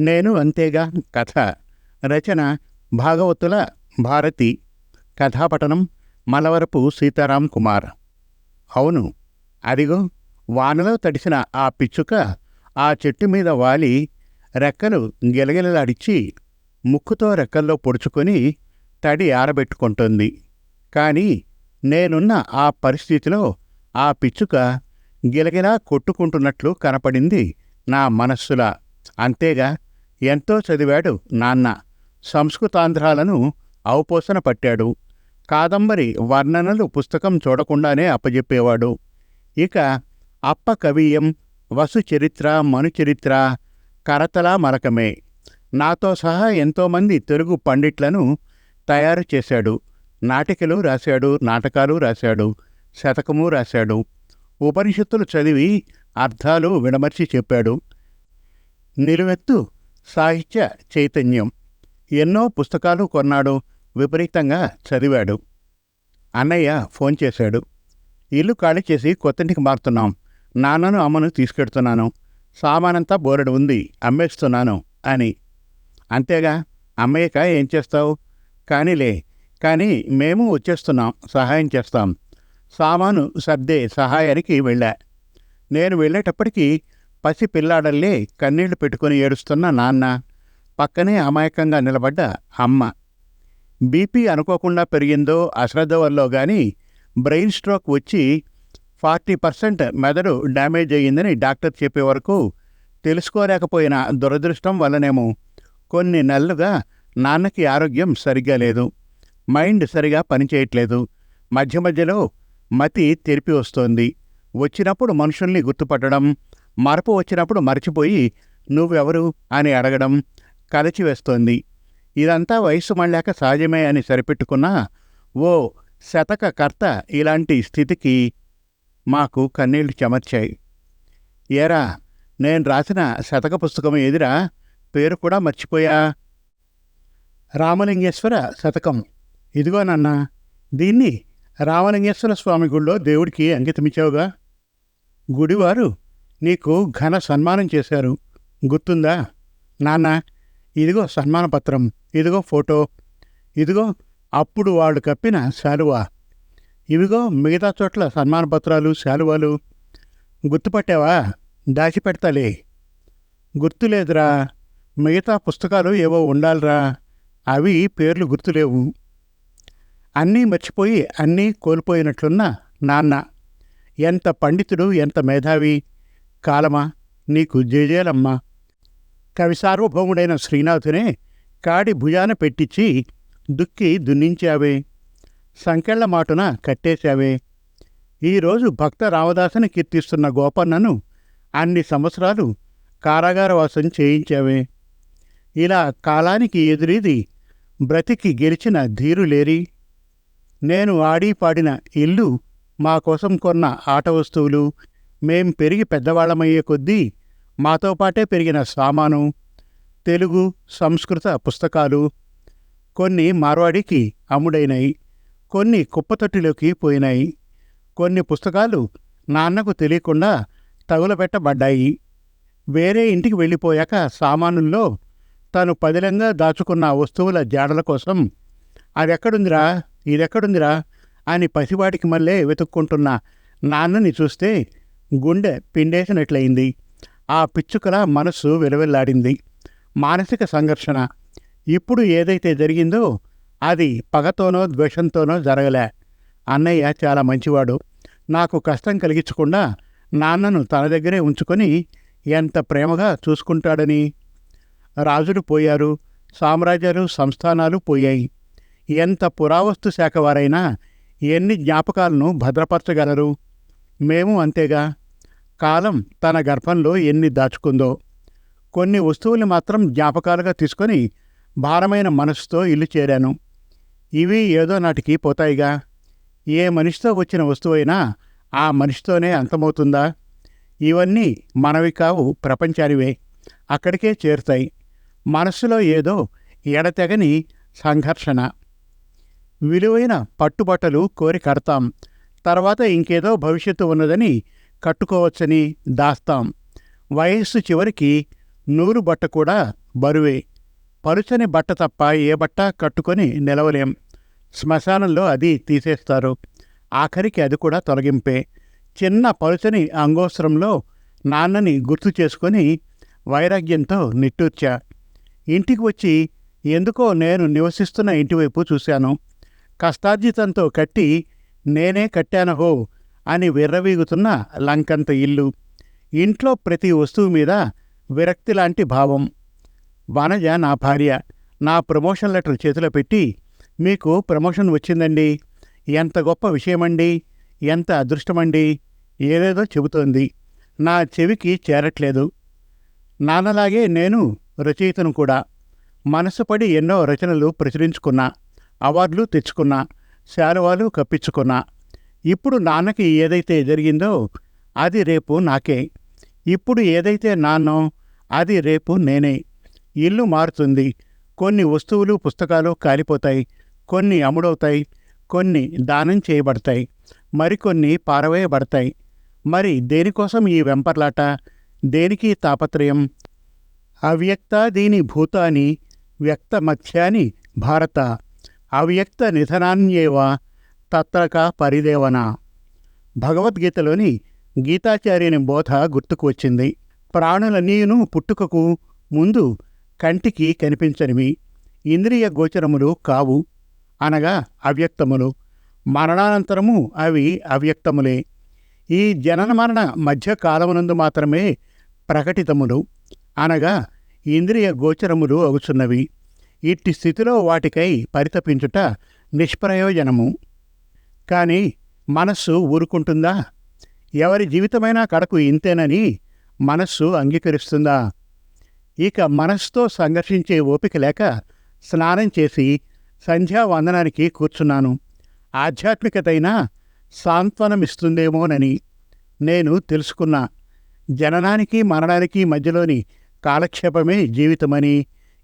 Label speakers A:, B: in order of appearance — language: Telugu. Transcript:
A: నేను అంతేగా? కథ. రచన భాగవతుల భారతి. కథాపటనం మలవరపు సీతారాం కుమార్. అవును. అదిగో వానలో తడిసిన ఆ పిచ్చుక ఆ చెట్టు మీద వాలి రెక్కలు గిలగిలలాడిచ్చి ముక్కుతో రెక్కల్లో పొడుచుకొని తడి ఆరబెట్టుకుంటుంది. కానీ నేనున్న ఆ పరిస్థితిలో ఆ పిచ్చుక గిలగిలా కొట్టుకుంటున్నట్లు కనపడింది నా మనస్సులా. అంతేగా? ఎంతో చదివాడు నాన్న. సంస్కృతాంధ్రాలను అవపోసన పట్టాడు. కాదంబరి వర్ణనలు పుస్తకం చూడకుండానే అప్పజెప్పేవాడు. ఇక అప్ప కవీయం వసు చరిత్ర మనుచరిత్ర కరతలా మరకమే. నాతో సహా ఎంతోమంది తెలుగు పండిట్లను తయారు చేశాడు. నాటికలు రాశాడు నాటకాలు రాశాడు శతకము రాశాడు. ఉపనిషత్తులు చదివి అర్థాలు విడమర్చి చెప్పాడు. నిలువెత్తు సాహిత్య చైతన్యం. ఎన్నో పుస్తకాలు కొన్నాడు. విపరీతంగా చదివాడు. అన్నయ్య ఫోన్ చేశాడు. ఇల్లు ఖాళీ చేసి కొత్తింటికి మారుతున్నాం. నాన్నను అమ్మను తీసుకెడుతున్నాను. సామానంతా బోరెడు ఉంది. అమ్మేస్తున్నాను అని. అంతేగా? అమ్మయ్యక ఏం చేస్తావు? కానీలే. కానీ మేము వచ్చేస్తున్నాం. సహాయం చేస్తాం. సామాను సర్దే సహాయానికి వెళ్ళా. నేను వెళ్ళేటప్పటికీ పసి పిల్లాడల్లే కన్నీళ్ళు పెట్టుకుని ఏడుస్తున్న నాన్న పక్కనే అమాయకంగా నిలబడ్డ అమ్మ. బీపీ అనుకోకుండా పెరిగిందో అశ్రద్ధ వల్లో గాని బ్రెయిన్ స్ట్రోక్ వచ్చి ఫార్టీ పర్సెంట్ మెదడు డ్యామేజ్ అయ్యిందని డాక్టర్ చెప్పే వరకు తెలుసుకోలేకపోయిన దురదృష్టం వల్లనేమో కొన్ని నెలలుగా నాన్నకి ఆరోగ్యం సరిగ్గా లేదు. మైండ్ సరిగా పనిచేయట్లేదు. మధ్య మధ్యలో మతి తెరిపి వస్తోంది. వచ్చినప్పుడు మనుషుల్ని గుర్తుపట్టడం మరపు వచ్చినప్పుడు మర్చిపోయి నువ్వెవరు? అని అడగడం కలచివేస్తోంది. ఇదంతా వయస్సు మళ్ళాక సహజమే అని సరిపెట్టుకున్నా ఓ శతక కర్త ఇలాంటి స్థితికి మాకు కన్నీళ్ళు చెమర్చాయి. ఏరా నేను రాసిన శతక పుస్తకం ఎదిరా పేరు కూడా మర్చిపోయా? రామలింగేశ్వర శతకం. ఇదిగో నన్నా దీన్ని రామలింగేశ్వర స్వామి గుళ్ళో దేవుడికి అంకితమిచ్చావుగా. గుడివారు నీకు ఘన సన్మానం చేశారు. గుర్తుందా? నాన్న ఇదిగో సన్మాన పత్రం ఇదిగో ఫోటో ఇదిగో అప్పుడు వాళ్ళు కప్పిన శాలువా. ఇవిగో మిగతా చోట్ల సన్మాన పత్రాలు శాలువాలు. గుర్తుపట్టావా? దాచిపెడతాలే. గుర్తులేదురా. మిగతా పుస్తకాలు ఏవో ఉండాలిరా. అవి పేర్లు గుర్తులేవు. అన్నీ మర్చిపోయి అన్నీ కోల్పోయినట్లున్న నాన్న. ఎంత పండితుడు ఎంత మేధావి. కాలమా? నీకు జేజేలమ్మా. కవి సార్వభౌముడైన శ్రీనాథునే కాడి భుజాన పెట్టించి దుక్కి దున్నించావే. సంకెళ్ళ మాటున కట్టేశావే. ఈరోజు భక్త రామదాసుని కీర్తిస్తున్న గోపన్నను అన్ని సంవత్సరాలు కారాగారవాసం చేయించావే. ఇలా కాలానికి ఎదురీది బ్రతికి గెలిచిన ధీరులేరి నేను ఆడి పాడిన ఇల్లు మా కోసం కొన్న ఆట వస్తువులు మేం పెరిగి పెద్దవాళ్ళమయ్యే కొద్దీ మాతో పాటే పెరిగిన సామాను తెలుగు సంస్కృత పుస్తకాలు కొన్ని మార్వాడికి అమ్ముడైనాయి కొన్ని కుప్పతొట్టిలోకి పోయినాయి కొన్ని పుస్తకాలు నాన్నకు తెలియకుండా తగులబెట్టబడ్డాయి. వేరే ఇంటికి వెళ్ళిపోయాక సామానుల్లో తను పదిలంగా దాచుకున్న వస్తువుల జాడల కోసం అదెక్కడుందిరా? ఇదెక్కడుందిరా? అని పసివాడికి మళ్ళీ వెతుక్కుంటున్న నాన్నని చూస్తే గుండె పిండేసినట్లయింది. ఆ పిచ్చుకల మనస్సు వెలువెల్లాడింది. మానసిక సంఘర్షణ. ఇప్పుడు ఏదైతే జరిగిందో అది పగతోనో ద్వేషంతోనో జరగలే. అన్నయ్య చాలా మంచివాడు. నాకు కష్టం కలిగించకుండా నాన్నను తన దగ్గరే ఉంచుకొని ఎంత ప్రేమగా చూసుకుంటాడని. రాజులు పోయారు. సామ్రాజ్యాలు సంస్థానాలు పోయాయి. ఎంత పురావస్తు శాఖ వారైనా ఎన్ని జ్ఞాపకాలను భద్రపరచగలరు? మేము అంతేగా? కాలం తన గర్భంలో ఎన్ని దాచుకుందో. కొన్ని వస్తువులు మాత్రం జ్ఞాపకాలుగా తీసుకొని భారమైన మనసుతో ఇల్లు చేరాను. ఇవి ఏదో నాటికి పోతాయిగా. ఏ మనిషితో వచ్చిన వస్తువైనా ఆ మనిషితోనే అంతమవుతుందా? ఇవన్నీ మనవి కావు ప్రపంచానివే. అక్కడికే చేరుతాయి. మనస్సులో ఏదో ఎడతెగని సంఘర్షణ. విలువైన పట్టుబట్టలు కోరి కడతాం. తర్వాత ఇంకేదో భవిష్యత్తు ఉన్నదని కట్టుకోవచ్చని దాస్తాం. వయస్సు చివరికి నూరు బట్ట కూడా బరువే. పలుచని బట్ట తప్ప ఏ బట్ట కట్టుకొని నిలవలేం. శ్మశానంలో అది తీసేస్తారు. ఆఖరికి అది కూడా తొలగింపే. చిన్న పలుచని అంగోస్త్రంలో నాన్నని గుర్తు చేసుకొని వైరాగ్యంతో నిట్టూర్చా. ఇంటికి వచ్చి ఎందుకో నేను నివసిస్తున్న ఇంటివైపు చూశాను. కష్టార్జితంతో కట్టి నేనే కట్టానహో అని విర్రవీగుతున్న లంకంత ఇల్లు. ఇంట్లో ప్రతి వస్తువు మీద విరక్తి లాంటి భావం. వనజ నా భార్య నా ప్రమోషన్ లెటర్ చేతిలో పెట్టి మీకు ప్రమోషన్ వచ్చిందండి. ఎంత గొప్ప విషయమండి ఎంత అదృష్టమండి ఏదేదో చెబుతోంది. నా చెవికి చేరట్లేదు. నాన్నలాగే నేను రచయితను కూడా. మనసుపడి ఎన్నో రచనలు ప్రచురించుకున్నా అవార్డులు తెచ్చుకున్నా శాలువాలు కప్పించుకున్నా. ఇప్పుడు నాన్నకి ఏదైతే జరిగిందో అది రేపు నాకే. ఇప్పుడు ఏదైతే నాన్నో అది రేపు నేనే. ఇల్లు మారుతుంది. కొన్ని వస్తువులు పుస్తకాలు కాలిపోతాయి. కొన్ని అమ్ముడవుతాయి. కొన్ని దానం చేయబడతాయి. మరికొన్ని పారవేయబడతాయి. మరి దేనికోసం ఈ వెంపర్లాట? దేనికి తాపత్రయం? అవ్యక్త దీని భూతాని వ్యక్తమధ్యాని భారత. అవ్యక్త నిధనాన్యేవ తత్రక పరిదేవన? భగవద్గీతలోని గీతాచార్యుని బోధ గుర్తుకు వచ్చింది. ప్రాణులన్నీను పుట్టుకకు ముందు కంటికి కనిపించనివి. ఇంద్రియ గోచరములు కావు. అనగా అవ్యక్తములు. మరణానంతరము అవి అవ్యక్తములే. ఈ జనన మరణ మధ్య కాలమునందు మాత్రమే ప్రకటితములు. అనగా ఇంద్రియ గోచరములు అగుచున్నవి ఇట్టి స్థితిలో వాటికై పరితపించుట నిష్ప్రయోజనము. కానీ మనస్సు ఊరుకుంటుందా? ఎవరి జీవితమైనా కడకు ఇంతేనని మనస్సు అంగీకరిస్తుందా? ఇక మనస్సుతో సంఘర్షించే ఓపిక లేక స్నానం చేసి సంధ్యావందనానికి కూర్చున్నాను. ఆధ్యాత్మికతైనా సాంత్వనమిస్తుందేమోనని నేను తెలుసుకున్నా. జననానికి మరణానికి మధ్యలోని కాలక్షేపమే జీవితమని